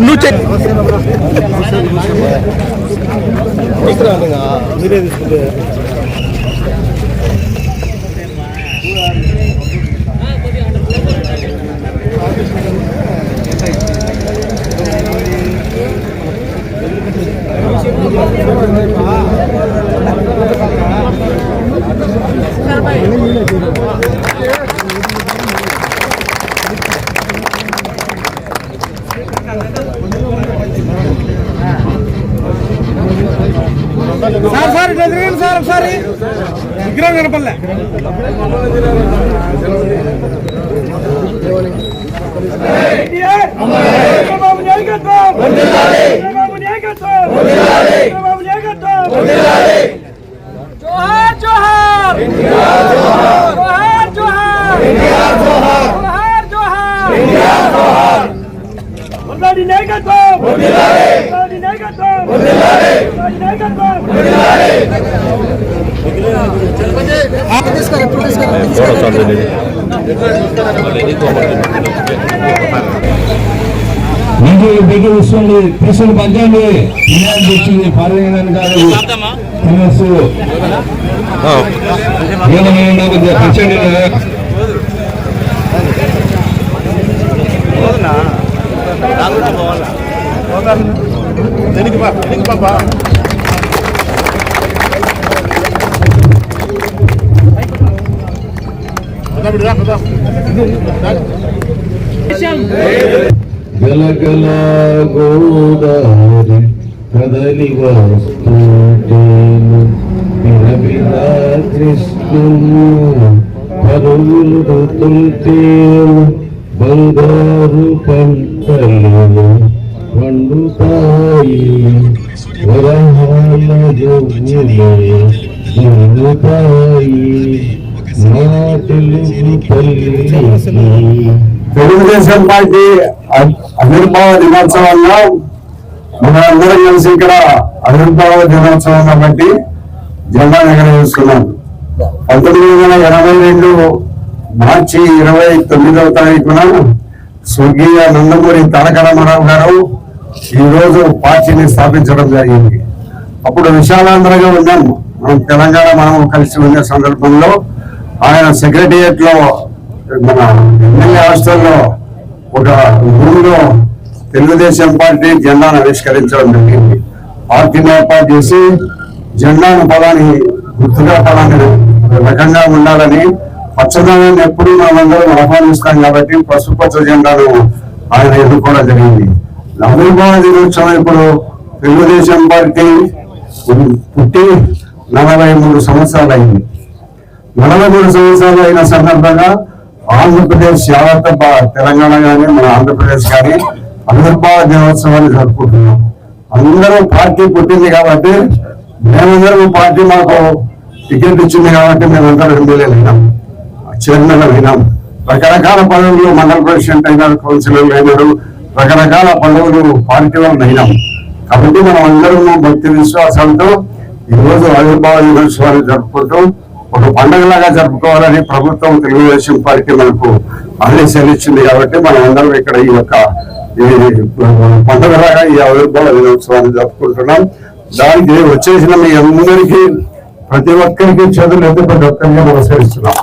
నువ్వు చెక్ మీరే తీసుకుంటే విగ్రహం కనపల్లే చంద్రబాబు నాయకత్వం చంద్రబాబు నాయకత్వం చంద్రబాబు నాయకత్వం జోహార్ జోహార్ జోహార్ జోహార్ జోహార్ జోహార్ మొదటి నాయకత్వం మీకు బిడ్డ వస్తుంది ప్రశ్నలు పంచండి వినాయక వచ్చింది పాల్గొనడానికి కాదు తినచ్చు ఏమైనా కొద్దిగా పంచండి దేనికి బా దేనికి బాబా గలగల గోదారి కదలి వస్తుంటేను. విరవిన కృష్ణుడు పరుగులు బంగారు పంటలు పండుతాయి వరహాల జోగులే జరుగుతాయి తెలుగుదేశం పార్టీ ఆవిర్భావ దినోత్సవంలో మనందరం కలిసి ఇక్కడ ఆవిర్భావ దినోత్సవం కాబట్టి జెండా ఎగరవేస్తున్నాం. పంతొమ్మిది వందల ఎనభై రెండు మార్చి ఇరవై తొమ్మిదవ తారీఖున స్వర్గీయ నందమూరి తారక రామారావు గారు ఈ రోజు పార్టీని స్థాపించడం జరిగింది. అప్పుడు విశాలాంధ్రగా ఉన్నాం. మనం తెలంగాణ మనం కలిసి ఉన్న సందర్భంలో ఆయన సెక్రటేరియట్లో మన ఎమ్మెల్యే హాస్టల్లో ఒక రూమ్లో తెలుగుదేశం పార్టీ జెండాను ఆవిష్కరించడం జరిగింది. పార్టీని ఏర్పాటు చేసి జెండాను పదాన్ని గుర్తుగా పదాన్ని రకంగా ఉండాలని పచ్చదనాన్ని ఎప్పుడు మనమందరం ఆహ్వానిస్తాం కాబట్టి పసుపచ్చ జెండాను ఆయన ఎన్నుకోవడం జరిగింది. ఆవిర్భావ దినోత్సవం ఇప్పుడు తెలుగుదేశం పార్టీ పుట్టి నలభై మూడు సంవత్సరాలు అయింది నలభై మూడు సంవత్సరాలు అయిన సందర్భంగా ఆంధ్రప్రదేశ్ యావత్ తెలంగాణ కానీ మన ఆంధ్రప్రదేశ్ కానీ ఆవిర్భావ దినోత్సవాన్ని జరుపుకుంటున్నాం. అందరూ పార్టీ పుట్టింది కాబట్టి మేమందరం పార్టీ మాకు టికెట్ ఇచ్చింది కాబట్టి మేమందరం ఎమ్మెల్యేలు అయినాం చైర్మన్ అయినాం. రకరకాల పదవులు మండల ప్రెసిడెంట్ అయినారు కౌన్సిలర్లు అయినారు రకరకాల పదవులు పార్టీ వాళ్ళు అయినాం. కాబట్టి మనం అందరం భక్తి విశ్వాసాలతో ఈరోజు రోజు ఆవిర్భావ దినోత్సవాన్ని జరుపుకుంటూ ఒక పండుగలాగా జరుపుకోవాలని ప్రభుత్వం తెలుగుదేశం పార్టీ మనకు ఆదేశాలు ఇచ్చింది కాబట్టి మనం అందరం ఇక్కడ ఈ యొక్క పండుగలాగా ఈ ఆవిర్భావ దినోత్సవాన్ని జరుపుకుంటున్నాం. దానికి వచ్చేసిన మీ అందరికీ ప్రతి ఒక్కరికి చేతులు ఎత్తి ప్రతి ఒక్కరికి నమస్కరిస్తున్నాం.